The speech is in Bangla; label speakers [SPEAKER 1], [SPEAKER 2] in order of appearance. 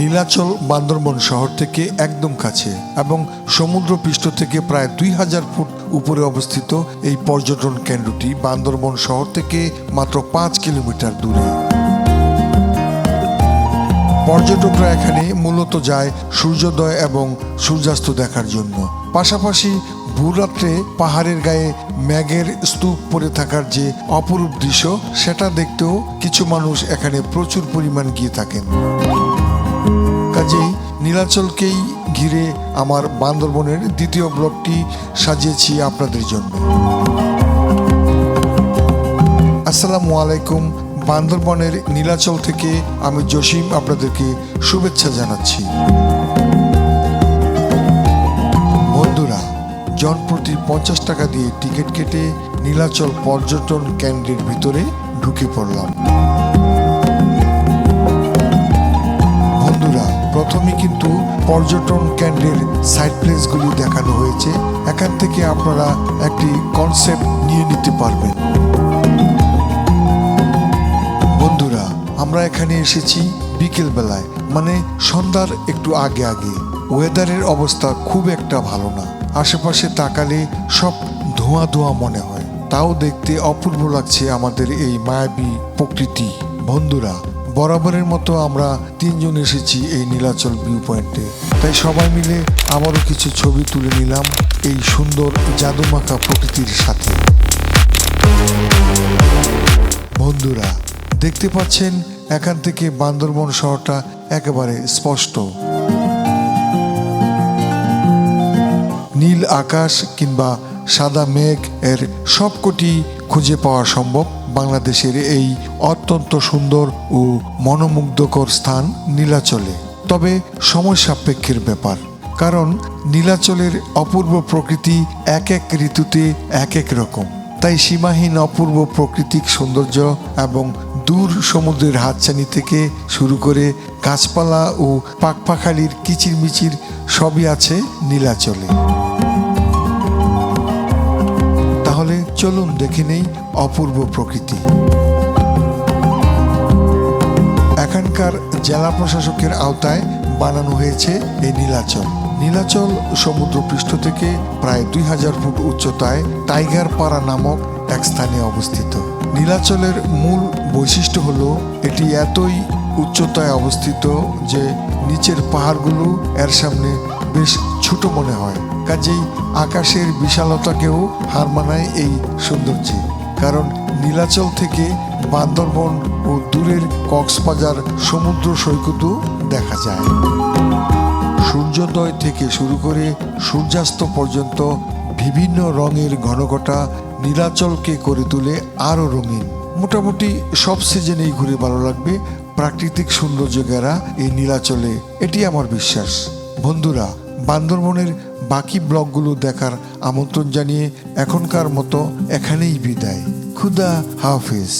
[SPEAKER 1] নীলাচল বান্দরবন শহর থেকে একদম কাছে এবং সমুদ্র পৃষ্ঠ থেকে প্রায় দুই হাজার ফুট উপরে অবস্থিত এই পর্যটন কেন্দ্রটি বান্দরবন শহর থেকে মাত্র পাঁচ কিলোমিটার দূরে। পর্যটকরা এখানে মূলত যায় সূর্যোদয় এবং সূর্যাস্ত দেখার জন্য। পাশাপাশি ভূরাত্রে পাহাড়ের গায়ে ম্যাগের স্তূপ পড়ে থাকার যে অপরূপ দৃশ্য, সেটা দেখতেও কিছু মানুষ এখানে প্রচুর পরিমাণ গিয়ে থাকেন। কাজেই নীলাচলকেই ঘিরে আমার বান্দরবনের দ্বিতীয় ব্লকটি সাজিয়েছি আপনাদের জন্য। আসসালামু আলাইকুম। বান্দরবনের নীলাচল থেকে আমি জসিম আপনাদেরকে শুভেচ্ছা জানাচ্ছি। বন্ধুরা, জনপ্রতি পঞ্চাশ টাকা দিয়ে টিকিট কেটে নীলাচল পর্যটন কেন্দ্রের ভিতরে ঢুকে পড়লাম। পর্যটন কেন্দ্রের সাইড প্লেসগুলি দেখানো হয়েছে। এখান থেকে আপনারা একটি কনসেপ্ট নিয়ে নিতে পারবেন। বন্ধুরা, আমরা এখানে এসেছি বিকেলবেলায় মানে সন্ধ্যার একটু আগে আগে। ওয়েদারের অবস্থা খুব একটা ভালো না। আশেপাশে তাকালে সব ধোঁয়া ধোঁয়া মনে হয়। তাও দেখতে অপূর্ব লাগছে আমাদের এই মায়াবী প্রকৃতি। বন্ধুরা বরাবরের মতো আমরা তিনজন এসেছি এই নীলাচল ভিউ পয়েন্টে তাই সবাই মিলে আবারও কিছু ছবি তুলে নিলাম এই সুন্দর জাদুমাখা প্রকৃতির সাথে। বন্ধুরা, দেখতে পাচ্ছেন এখান থেকে বান্দরবন শহরটা একেবারে স্পষ্ট। নীল আকাশ কিংবা সাদা মেঘ এর সবকটি খুঁজে পাওয়া সম্ভব। বাংলাদেশের এই অত্যন্ত সুন্দর ও মনোমুগ্ধকর স্থান নীলাচলে। তবে সময় সাপেক্ষের ব্যাপার, কারণ নীলাচলের অপূর্ব প্রকৃতি এক এক ঋতুতে এক এক রকম। তাই সীমাহীন অপূর্ব প্রাকৃতিক সৌন্দর্য এবং দূর সমুদ্রের হাতছানি থেকে শুরু করে গাছপালা ও পাকপাখালির কিচিরমিচির সবই আছে নীলাচলে। চলুন দেখে নেই অপূর্ব প্রকৃতি। এখানকার জেলা প্রশাসকের আওতায় বানানো হয়েছে এই নীলাচল। নীলাচল সমুদ্রপৃষ্ঠ থেকে প্রায় দুই হাজার ফুট উচ্চতায় টাইগার পাড়া নামক এক স্থানে অবস্থিত। নীলাচলের মূল বৈশিষ্ট্য হলো, এটি এতই উচ্চতায় অবস্থিত যে নিচের পাহাড়গুলো এর সামনে বেশ ছোট মনে হয়। কাজেই আকাশের বিশালতাকেও হার মানায় এই সৌন্দর্যে। কারণ নীলাচল থেকে বান্দরবন ও দূরের কক্সবাজার সমুদ্র সৈকতও দেখা যায়। সূর্যোদয় থেকে শুরু করে সূর্যাস্ত পর্যন্ত বিভিন্ন রঙের ঘনঘটা নীলাচলকে করে তুলে আরও রঙিন। মোটামুটি সব সিজনেই ঘুরে ভালো লাগবে প্রাকৃতিক সৌন্দর্য গেরা এই নীলাচলে। এটি আমার বিশ্বাস। বন্ধুরা বান্দরবনের বাকি ব্লগগুলো দেখার আমন্ত্রণ জানিয়ে এখনকার মতো এখানেই বিদায়। খুদা হাফিজ।